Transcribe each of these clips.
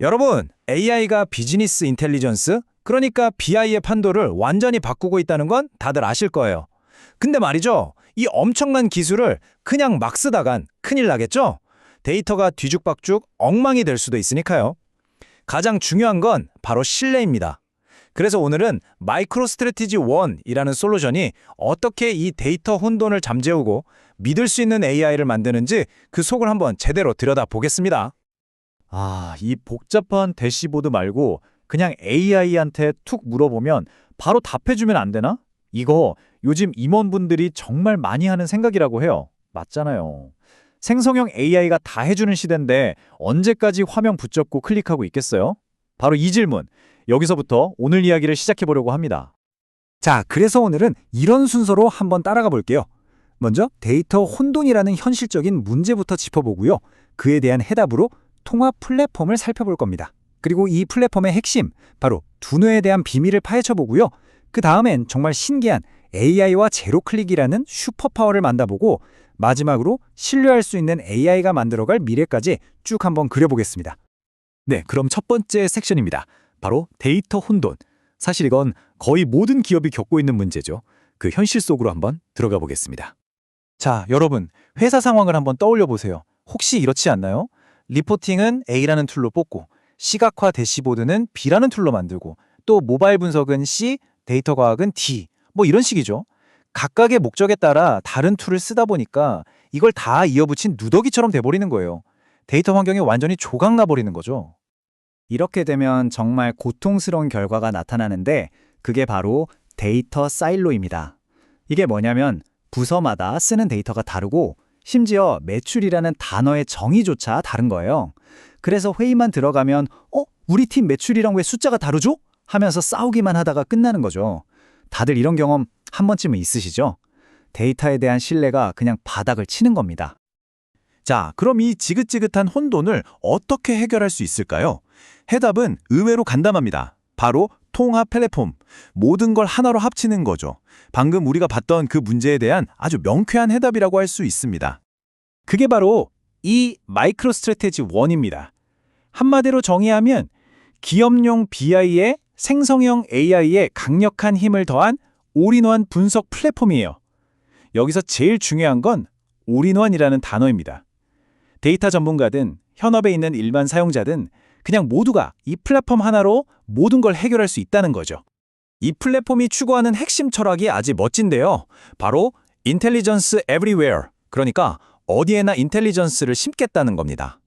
여러분, AI가 비즈니스 인텔리전스, 그러니까 BI의 판도를 완전히 바꾸고 있다는 건 다들 아실 거예요. 근데 말이죠. 이 엄청난 기술을 그냥 막 쓰다간 큰일 나겠죠? 데이터가 뒤죽박죽 엉망이 될 수도 있으니까요. 가장 중요한 건 바로 신뢰입니다. 그래서 오늘은 마이크로 스트래티지 1이라는 솔루션이 어떻게 이 데이터 혼돈을 잠재우고 믿을 수 있는 AI를 만드는지 그 속을 한번 제대로 들여다보겠습니다. 아, 이 복잡한 대시보드 말고 그냥 AI한테 툭 물어보면 바로 답해주면 안 되나? 이거 요즘 임원분들이 정말 많이 하는 생각이라고 해요. 맞잖아요. 생성형 AI가 다 해주는 시대인데 언제까지 화면 붙잡고 클릭하고 있겠어요? 바로 이 질문. 여기서부터 오늘 이야기를 시작해 보려고 합니다. 자, 그래서 오늘은 이런 순서로 한번 따라가 볼게요. 먼저 데이터 혼돈이라는 현실적인 문제부터 짚어보고요. 그에 대한 해답으로 통합 플랫폼을 살펴볼 겁니다. 그리고 이 플랫폼의 핵심, 바로 두뇌에 대한 비밀을 파헤쳐보고요. 그 다음엔 정말 신기한 AI와 제로 클릭이라는 슈퍼파워를 만나보고 마지막으로 신뢰할 수 있는 AI가 만들어갈 미래까지 쭉 한번 그려보겠습니다. 네, 그럼 첫 번째 섹션입니다. 바로 데이터 혼돈. 사실 이건 거의 모든 기업이 겪고 있는 문제죠. 그 현실 속으로 한번 들어가 보겠습니다. 자, 여러분, 회사 상황을 한번 떠올려 보세요. 혹시 이렇지 않나요? 리포팅은 A라는 툴로 뽑고, 시각화 대시보드는 B라는 툴로 만들고, 또 모바일 분석은 C, 데이터 과학은 D. 뭐 이런 식이죠. 각각의 목적에 따라 다른 툴을 쓰다 보니까 이걸 다 이어붙인 누더기처럼 돼버리는 거예요. 데이터 환경이 완전히 조각나 버리는 거죠. 이렇게 되면 정말 고통스러운 결과가 나타나는데 그게 바로 데이터 사일로입니다. 이게 뭐냐면 부서마다 쓰는 데이터가 다르고 심지어 매출이라는 단어의 정의조차 다른 거예요. 그래서 회의만 들어가면 어? 우리 팀 매출이랑 왜 숫자가 다르죠? 하면서 싸우기만 하다가 끝나는 거죠. 다들 이런 경험 한 번쯤은 있으시죠? 데이터에 대한 신뢰가 그냥 바닥을 치는 겁니다. 자, 그럼 이 지긋지긋한 혼돈을 어떻게 해결할 수 있을까요? 해답은 의외로 간단합니다. 바로 통합 플랫폼. 모든 걸 하나로 합치는 거죠. 방금 우리가 봤던 그 문제에 대한 아주 명쾌한 해답이라고 할 수 있습니다. 그게 바로 이 마이크로 스트래테지 1입니다. 한마디로 정의하면 기업용 BI에 생성형 AI에 강력한 힘을 더한 올인원 분석 플랫폼이에요. 여기서 제일 중요한 건 올인원이라는 단어입니다. 데이터 전문가든 현업에 있는 일반 사용자든 그냥 모두가 이 플랫폼 하나로 모든 걸 해결할 수 있다는 거죠. 이 플랫폼이 추구하는 핵심 철학이 아주 멋진데요. 바로 인텔리전스 에브리웨어. 그러니까 어디에나 인텔리전스를 심겠다는 겁니다.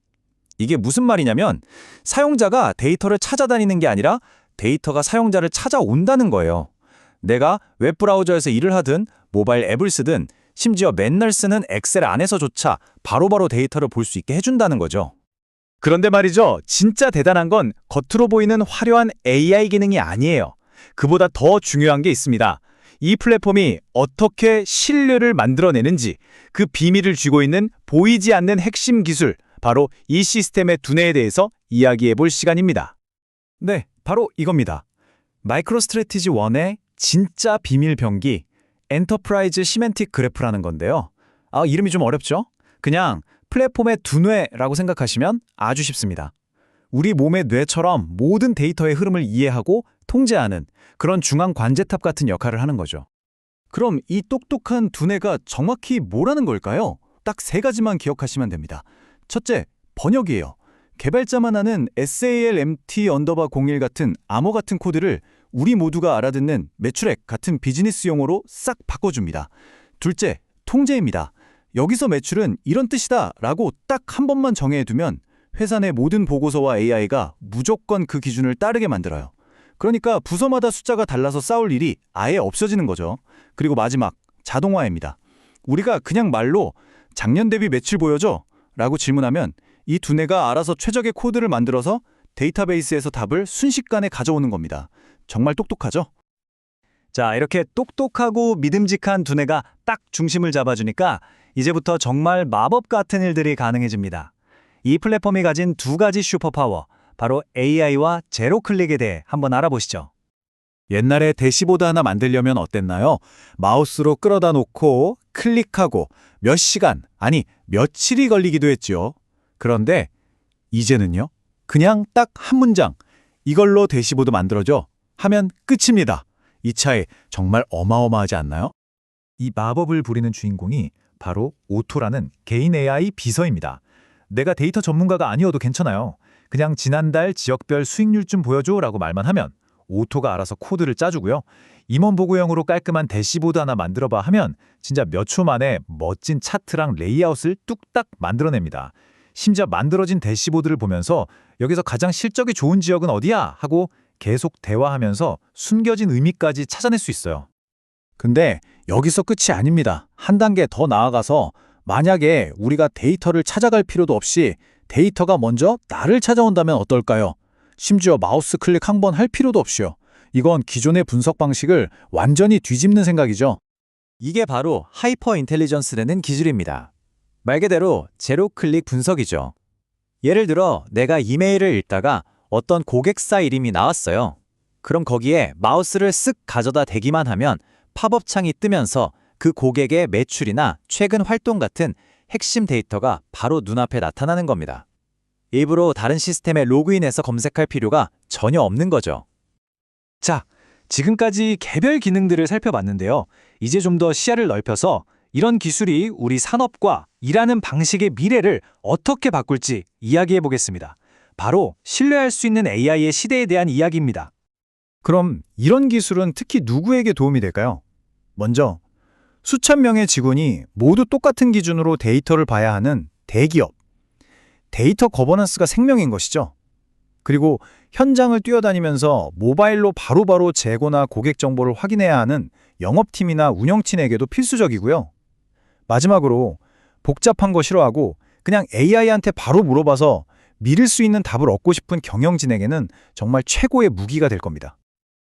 이게 무슨 말이냐면 사용자가 데이터를 찾아다니는 게 아니라 데이터가 사용자를 찾아온다는 거예요. 내가 웹브라우저에서 일을 하든 모바일 앱을 쓰든 심지어 맨날 쓰는 엑셀 안에서조차 바로바로 데이터를 볼 수 있게 해준다는 거죠. 그런데 말이죠. 진짜 대단한 건 겉으로 보이는 화려한 AI 기능이 아니에요. 그보다 더 중요한 게 있습니다. 이 플랫폼이 어떻게 신뢰를 만들어내는지 그 비밀을 쥐고 있는 보이지 않는 핵심 기술, 바로 이 시스템의 두뇌에 대해서 이야기해 볼 시간입니다. 네, 바로 이겁니다. 마이크로 스트래티지 1의 진짜 비밀 병기, 엔터프라이즈 시멘틱 그래프라는 건데요. 아, 이름이 좀 어렵죠? 그냥 플랫폼의 두뇌라고 생각하시면 아주 쉽습니다. 우리 몸의 뇌처럼 모든 데이터의 흐름을 이해하고 통제하는 그런 중앙 관제탑 같은 역할을 하는 거죠. 그럼 이 똑똑한 두뇌가 정확히 뭐라는 걸까요? 딱 세 가지만 기억하시면 됩니다. 첫째, 번역이에요. 개발자만 하는 SALMT 언더바 01 같은 암호 같은 코드를 우리 모두가 알아듣는 매출액 같은 비즈니스 용어로 싹 바꿔줍니다. 둘째, 통제입니다. 여기서 매출은 이런 뜻이다 라고 딱 한 번만 정해두면 회사 내 모든 보고서와 AI가 무조건 그 기준을 따르게 만들어요. 그러니까 부서마다 숫자가 달라서 싸울 일이 아예 없어지는 거죠. 그리고 마지막, 자동화입니다. 우리가 그냥 말로 작년 대비 매출 보여줘 라고 질문하면 이 두뇌가 알아서 최적의 코드를 만들어서 데이터베이스에서 답을 순식간에 가져오는 겁니다. 정말 똑똑하죠? 자, 이렇게 똑똑하고 믿음직한 두뇌가 딱 중심을 잡아주니까 이제부터 정말 마법 같은 일들이 가능해집니다. 이 플랫폼이 가진 두 가지 슈퍼파워, 바로 AI와 제로 클릭에 대해 한번 알아보시죠. 옛날에 대시보드 하나 만들려면 어땠나요? 마우스로 끌어다 놓고 클릭하고 몇 시간, 아니 며칠이 걸리기도 했죠. 그런데 이제는요? 그냥 딱 한 문장. 이걸로 대시보드 만들어줘. 하면 끝입니다. 이 차이 정말 어마어마하지 않나요? 이 마법을 부리는 주인공이 바로 오토라는 개인 AI 비서입니다. 내가 데이터 전문가가 아니어도 괜찮아요. 그냥 지난달 지역별 수익률 좀 보여줘 라고 말만 하면 오토가 알아서 코드를 짜주고요. 임원 보고형으로 깔끔한 대시보드 하나 만들어봐 하면 진짜 몇 초 만에 멋진 차트랑 레이아웃을 뚝딱 만들어냅니다. 심지어 만들어진 대시보드를 보면서 여기서 가장 실적이 좋은 지역은 어디야? 하고 계속 대화하면서 숨겨진 의미까지 찾아낼 수 있어요. 근데 여기서 끝이 아닙니다. 한 단계 더 나아가서 만약에 우리가 데이터를 찾아갈 필요도 없이 데이터가 먼저 나를 찾아온다면 어떨까요? 심지어 마우스 클릭 한 번 할 필요도 없이요. 이건 기존의 분석 방식을 완전히 뒤집는 생각이죠. 이게 바로 하이퍼 인텔리전스라는 기술입니다. 말 그대로 제로 클릭 분석이죠. 예를 들어 내가 이메일을 읽다가 어떤 고객사 이름이 나왔어요. 그럼 거기에 마우스를 쓱 가져다 대기만 하면 팝업 창이 뜨면서 그 고객의 매출이나 최근 활동 같은 핵심 데이터가 바로 눈앞에 나타나는 겁니다. 일부러 다른 시스템에 로그인해서 검색할 필요가 전혀 없는 거죠. 자, 지금까지 개별 기능들을 살펴봤는데요. 이제 좀 더 시야를 넓혀서 이런 기술이 우리 산업과 일하는 방식의 미래를 어떻게 바꿀지 이야기해 보겠습니다. 바로 신뢰할 수 있는 AI의 시대에 대한 이야기입니다. 그럼 이런 기술은 특히 누구에게 도움이 될까요? 먼저 수천 명의 직원이 모두 똑같은 기준으로 데이터를 봐야 하는 대기업. 데이터 거버넌스가 생명인 것이죠. 그리고 현장을 뛰어다니면서 모바일로 바로바로 재고나 고객 정보를 확인해야 하는 영업팀이나 운영팀에게도 필수적이고요. 마지막으로 복잡한 거 싫어하고 그냥 AI한테 바로 물어봐서 믿을 수 있는 답을 얻고 싶은 경영진에게는 정말 최고의 무기가 될 겁니다.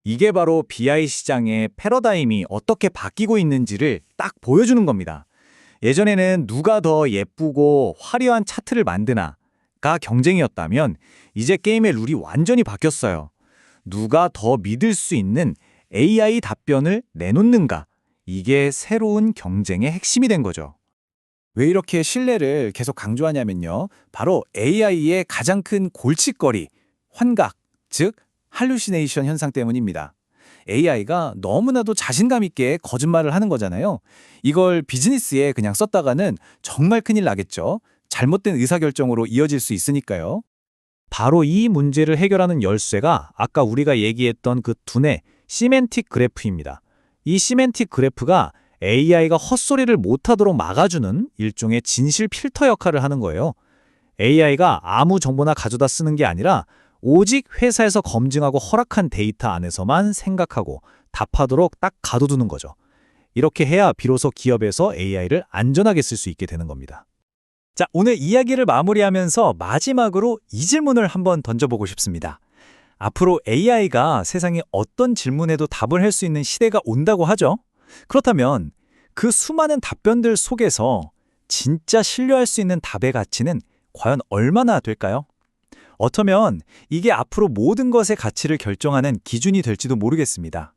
이게 바로 BI 시장의 패러다임이 어떻게 바뀌고 있는지를 딱 보여주는 겁니다. 예전에는 누가 더 예쁘고 화려한 차트를 만드나가 경쟁이었다면 이제 게임의 룰이 완전히 바뀌었어요. 누가 더 믿을 수 있는 AI 답변을 내놓는가. 이게 새로운 경쟁의 핵심이 된 거죠. 왜 이렇게 신뢰를 계속 강조하냐면요. 바로 AI의 가장 큰 골칫거리, 환각, 즉 할루시네이션 현상 때문입니다. AI가 너무나도 자신감 있게 거짓말을 하는 거잖아요. 이걸 비즈니스에 그냥 썼다가는 정말 큰일 나겠죠. 잘못된 의사결정으로 이어질 수 있으니까요. 바로 이 문제를 해결하는 열쇠가 아까 우리가 얘기했던 그 두뇌 시멘틱 그래프입니다. 이 시멘틱 그래프가 AI가 헛소리를 못하도록 막아주는 일종의 진실 필터 역할을 하는 거예요. AI가 아무 정보나 가져다 쓰는 게 아니라 오직 회사에서 검증하고 허락한 데이터 안에서만 생각하고 답하도록 딱 가둬두는 거죠. 이렇게 해야 비로소 기업에서 AI를 안전하게 쓸 수 있게 되는 겁니다. 자, 오늘 이야기를 마무리하면서 마지막으로 이 질문을 한번 던져보고 싶습니다. 앞으로 AI가 세상에 어떤 질문에도 답을 할 수 있는 시대가 온다고 하죠. 그렇다면 그 수많은 답변들 속에서 진짜 신뢰할 수 있는 답의 가치는 과연 얼마나 될까요? 어쩌면 이게 앞으로 모든 것의 가치를 결정하는 기준이 될지도 모르겠습니다.